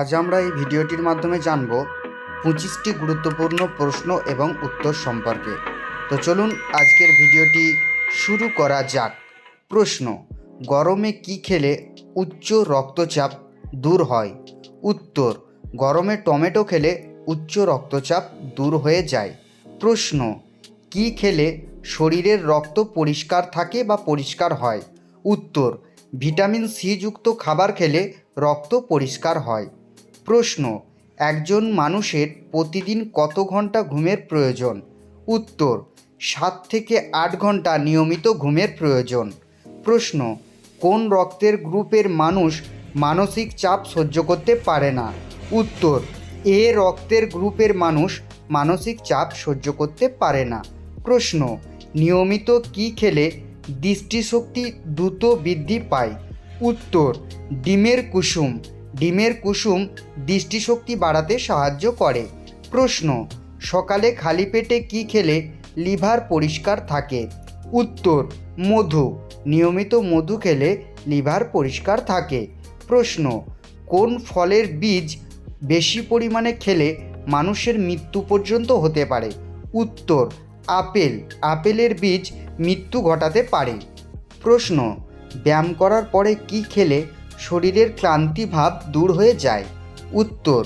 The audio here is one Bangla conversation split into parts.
আজ আমরা এই ভিডিওটির মাধ্যমে জানব পঁচিশটি গুরুত্বপূর্ণ প্রশ্ন এবং উত্তর সম্পর্কে। তো চলুন আজকের ভিডিওটি শুরু করা যাক। প্রশ্ন, গরমে কি খেলে উচ্চ রক্তচাপ দূর হয়? উত্তর, গরমে টমেটো খেলে উচ্চ রক্তচাপ দূর হয়ে যায়। প্রশ্ন, কি খেলে শরীরের রক্ত পরিষ্কার থাকে বা পরিষ্কার হয়? উত্তর, ভিটামিন সি যুক্ত খাবার খেলে রক্ত পরিষ্কার হয়। প্রশ্ন, একজন মানুষের প্রতিদিন কত ঘণ্টা ঘুমের প্রয়োজন? উত্তর, সাত থেকে আট ঘণ্টা নিয়মিত ঘুমের প্রয়োজন। প্রশ্ন, কোন রক্তের গ্রুপের মানুষ মানসিক চাপ সহ্য করতে পারে না? উত্তর, এ রক্তের গ্রুপের মানুষ মানসিক চাপ সহ্য করতে পারে না। প্রশ্ন, নিয়মিত কি খেলে দৃষ্টিশক্তি দ্রুত বৃদ্ধি পায়? উত্তর, ডিমের কুসুম। ডিমের কুসুম দৃষ্টিশক্তি বাড়াতে সাহায্য করে। প্রশ্ন, সকালে খালি পেটে কি খেলে লিভার পরিষ্কার থাকে? উত্তর, মধু, নিয়মিত মধু খেলে লিভার পরিষ্কার থাকে। প্রশ্ন, কোন ফলের বীজ বেশি পরিমাণে খেলে মানুষের মৃত্যু পর্যন্ত হতে পারে? উত্তর, আপেল, আপেলের বীজ মৃত্যু ঘটাতে পারে। প্রশ্ন, ব্যায়াম করার পরে কি খেলে শরীরের ক্লান্তি ভাব দূর হয়ে যায়। উত্তর,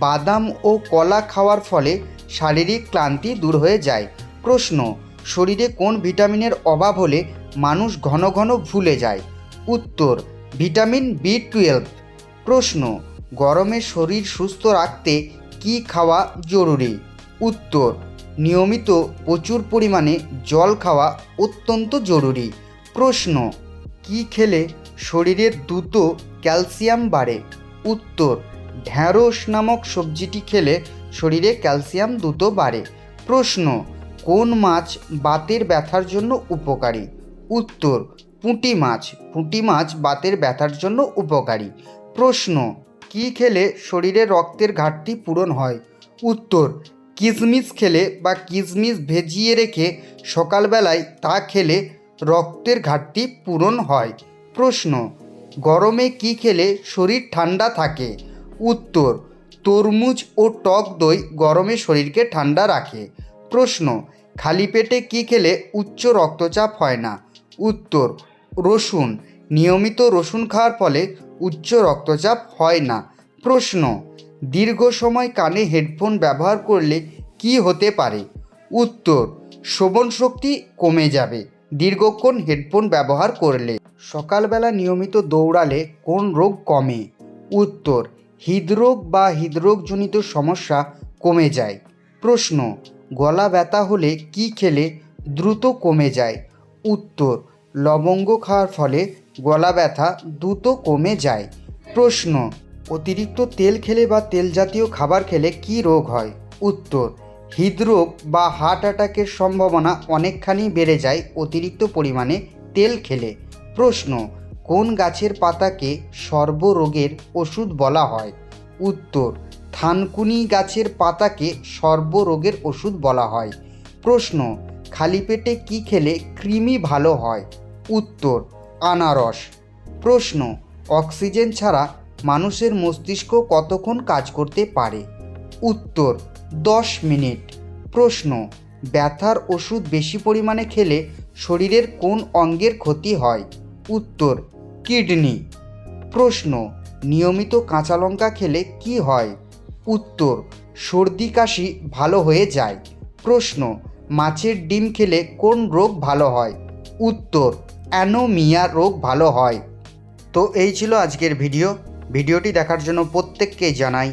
বাদাম ও কলা খাওয়ার ফলে শারীরিক ক্লান্তি দূর হয়ে যায়। প্রশ্ন, শরীরে কোন ভিটামিনের অভাব হলে মানুষ ঘন ঘন ভুলে যায়? উত্তর, ভিটামিন বি টুয়েলভ। প্রশ্ন, গরমে শরীর সুস্থ রাখতে কি খাওয়া জরুরি? উত্তর, নিয়মিত প্রচুর পরিমাণে জল খাওয়া অত্যন্ত জরুরি। প্রশ্ন, কি খেলে শরীরের দ্রুত ক্যালসিয়াম বাড়ে। উত্তর, ঢ্যাঁড়স নামক সবজিটি খেলে শরীরে ক্যালসিয়াম দ্রুত বাড়ে। প্রশ্ন, কোন মাছ বাতের ব্যথার জন্য উপকারী? উত্তর, পুঁটি মাছ। পুঁটি মাছ বাতের ব্যথার জন্য উপকারী। প্রশ্ন, কি খেলে শরীরে রক্তের ঘাটতি পূরণ হয়? উত্তর কিশমিশ খেলে বা কিশমিশ ভেজিয়ে রেখে সকালবেলায় তা খেলে রক্তের ঘাটতি পূরণ হয়। প্রশ্ন, গরমে কি খেলে শরীর ঠান্ডা থাকে? উত্তর, তরমুজ ও টক দই গরমে শরীরকে ঠান্ডা রাখে। প্রশ্ন, খালি পেটে কি খেলে উচ্চ রক্তচাপ হয় না? উত্তর, রসুন, নিয়মিত রসুন খাওয়ার ফলে উচ্চ রক্তচাপ হয় না। প্রশ্ন, দীর্ঘ সময় কানে হেডফোন ব্যবহার করলে কি হতে পারে? উত্তর শ্রবণ শক্তি কমে যাবে। দীর্ঘক্ষণ হেডফোন ব্যবহার করলে। সকালবেলা নিয়মিত দৌড়ালে কোন রোগ কমে? উত্তর, হৃদরোগ বা হৃদরোগজনিত সমস্যা কমে যায়। প্রশ্ন, গলা ব্যথা হলে কি খেলে দ্রুত কমে যায়? উত্তর, লবঙ্গ খাওয়ার ফলে গলা ব্যথা দ্রুত কমে যায়। প্রশ্ন, অতিরিক্ত তেল খেলে বা তেল জাতীয় খাবার খেলে কি রোগ হয়? উত্তর হৃদরোগ বা হার্ট অ্যাটাকের সম্ভাবনা অনেকখানি বেড়ে যায় অতিরিক্ত পরিমাণে তেল খেলে। প্রশ্ন, কোন গাছের পাতাকে সর্বরোগের ওষুধ বলা হয়? উত্তর, থানকুনি গাছের পাতাকে সর্বরোগের ওষুধ বলা হয়। প্রশ্ন, খালি পেটে কি খেলে কৃমি ভালো হয়? উত্তর, আনারস। প্রশ্ন, অক্সিজেন ছাড়া মানুষের মস্তিষ্ক কতক্ষণ কাজ করতে পারে? উত্তর, দশ মিনিট। প্রশ্ন, ব্যথার ওষুধ বেশি পরিমাণে খেলে শরীরের কোন অঙ্গের ক্ষতি হয়? উত্তর, কিডনি। প্রশ্ন, নিয়মিত কাঁচা লঙ্কা খেলে কি হয়? উত্তর, সর্দি কাশি ভালো হয়ে যায়। প্রশ্ন, মাছের ডিম খেলে কোন রোগ ভালো হয়? উত্তর, অ্যানোমিয়া রোগ ভালো হয়। তো এই ছিল আজকের ভিডিও। ভিডিওটি দেখার জন্য প্রত্যেককে জানাই